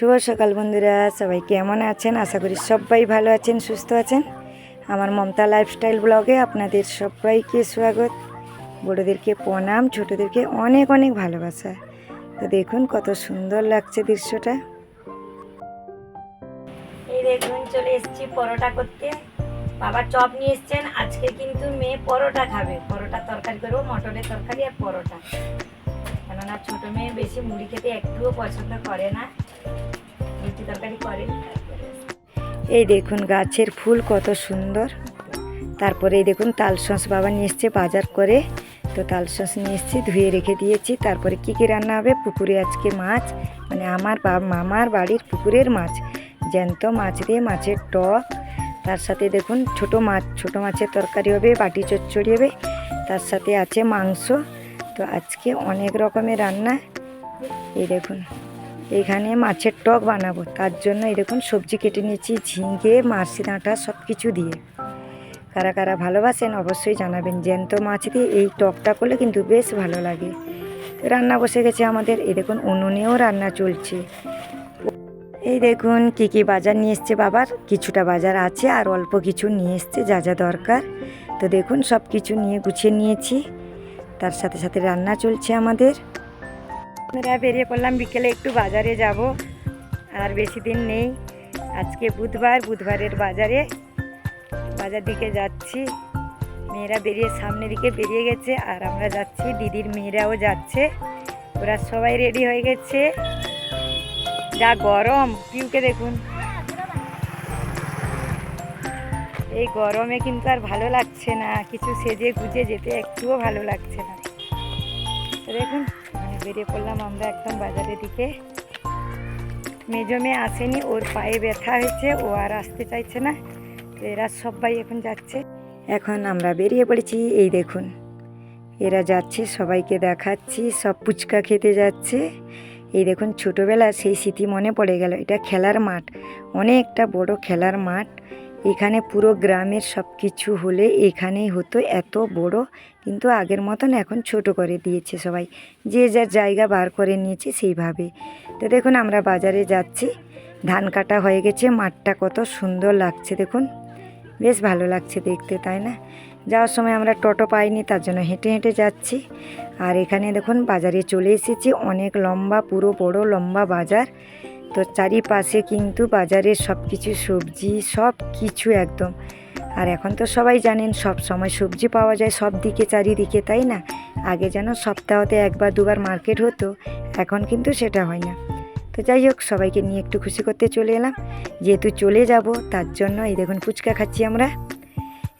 শুভ সকাল বন্ধুরা, সবাই কেমন আছেন? আশা করি সবাই ভালো আছেন, সুস্থ আছেন। আমার মমতা লাইফস্টাইল ব্লগে আপনাদের সবাইকে স্বাগত। বড়োদেরকে প্রণাম, ছোটোদেরকে অনেক অনেক ভালোবাসা। তো দেখুন কত সুন্দর লাগছে দৃশ্যটা। এই দেখুন, চলে এসেছি পরোটা করতে। বাবা চপ নিয়ে এসছেন, আজকে কিন্তু মেয়ে পরোটা খাবে। পরোটা তরকারি করব, মটরের তরকারি আর পরোটা। কেননা ছোটো মেয়ে বেশি মুড়ি খেতে একটুও পছন্দ করে না। এই দেখুন গাছের ফুল কত সুন্দর। তারপরে এই দেখুন তালসস বাবা নিয়ে এসছে বাজার করে। তো তালসস নিয়ে এসছি, ধুয়ে রেখে দিয়েছি। তারপরে কি কী রান্না হবে? পুকুরে আজকে মাছ মানে আমার বা- মামার বাড়ির পুকুরের মাছ। জ্যান্ত মাছ দিয়ে মাছের টক। তার সাথে দেখুন ছোট মাছ, ছোট মাছের তরকারি হবে, বাটি চচ্চড়ি হবে। তার সাথে আছে মাংস। তো আজকে অনেক রকমের রান্না। এই দেখুন। এখানে মাছের টক বানাবো। তার জন্য দেখুন, সবজি কেটে নিয়েছি, ঝিঙে মাছি ডাঁটা সব কিছু দিয়ে। কারা কারা ভালোবাসেন অবশ্যই জানাবেন। জ্যান্ত মাছ দিয়ে এই টকটা করলে কিন্তু বেশ ভালো লাগে। রান্না বসে গেছে আমাদের। এই দেখুন, উনুনেও রান্না চলছে। এই দেখুন, কি কি বাজার নিয়ে এসছে বাবার? কিছুটা বাজার আছে আর অল্প কিছু নিয়ে এসছে, যা যা দরকার। তো দেখুন সব কিছু নিয়ে গুছিয়ে নিয়েছি। তার সাথে সাথে রান্না চলছে আমাদের। আমরা বেরিয়ে পড়লাম, বিকেলে একটু বাজারে যাব। আর বেশি দিন নেই। আজকে বুধবার, বুধবারের বাজারে বাজার দিকে যাচ্ছি। মেয়েরা বেরিয়ে সামনের দিকে বেরিয়ে গেছে, আর আমরা যাচ্ছি, দিদির মেয়েরাও যাচ্ছে। ওরা সবাই রেডি হয়ে গেছে। যা গরম পিউকে দেখুন। এই গরমে কিন্তু আর ভালো লাগছে না। কিছু সেজে গুজে যেতে একটুও ভালো লাগছে না। বেরিয়ে পড়লাম আমরা একদম বাজারের দিকে। মেজো মেয়ে আসেনি, ওর পায়ে ব্যথা হয়েছে, ও আর আসতে চাইছে না। এরা সবাই এখন যাচ্ছে। এখন আমরা বেরিয়ে পড়েছি, এই দেখুন। এরা যাচ্ছে, সবাইকে দেখাচ্ছি, সব পুচকা খেতে যাচ্ছে। এই দেখুন ছোটোবেলা সেই স্মৃতি মনে পড়ে গেল। এটা খেলার মাঠ, অনেকটা বড় খেলার মাঠ। এখানে পুরো গ্রামের সব কিছু হলে এখানেই হতো এত বড়, কিন্তু আগের মতন এখন ছোট করে দিয়েছে সবাই। যে যার জায়গা বার করে নিয়েছে সেইভাবে। তো দেখুন, আমরা বাজারে যাচ্ছি। ধান কাটা হয়ে গেছে, মাঠটা কত সুন্দর লাগছে দেখুন। বেশ ভালো লাগছে দেখতে, তাই না? যাওয়ার সময় আমরা টোটো পাইনি, তার জন্য হেঁটে হেঁটে যাচ্ছি। আর এখানে দেখুন, বাজারে চলে এসেছি। অনেক লম্বা, পুরো বড় লম্বা বাজার। তো চারিপাশে কিন্তু বাজারের সব কিছু সবজি সব কিছু একদম। আর এখন তো সবাই জানেন, সব সময় সবজি পাওয়া যায় সব দিকে, চারিদিকে, তাই না? আগে যেন সপ্তাহতে একবার, দুবার মার্কেট হতো, এখন কিন্তু সেটা হয় না। তো যাই হোক, সবাইকে নিয়ে একটু খুশি করতে চলে এলাম। যেহেতু চলে যাব, তার জন্য এই দেখুন ফুচকা খাচ্ছি আমরা।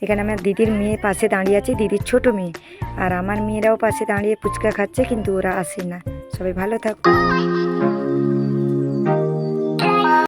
এখানে আমার দিদির মেয়ে পাশে দাঁড়িয়ে আছে, দিদির ছোট মেয়ে। আর আমার মেয়েরাও পাশে দাঁড়িয়ে ফুচকা খাচ্ছে, কিন্তু ওরা আসে না। সবাই ভালো থাকুক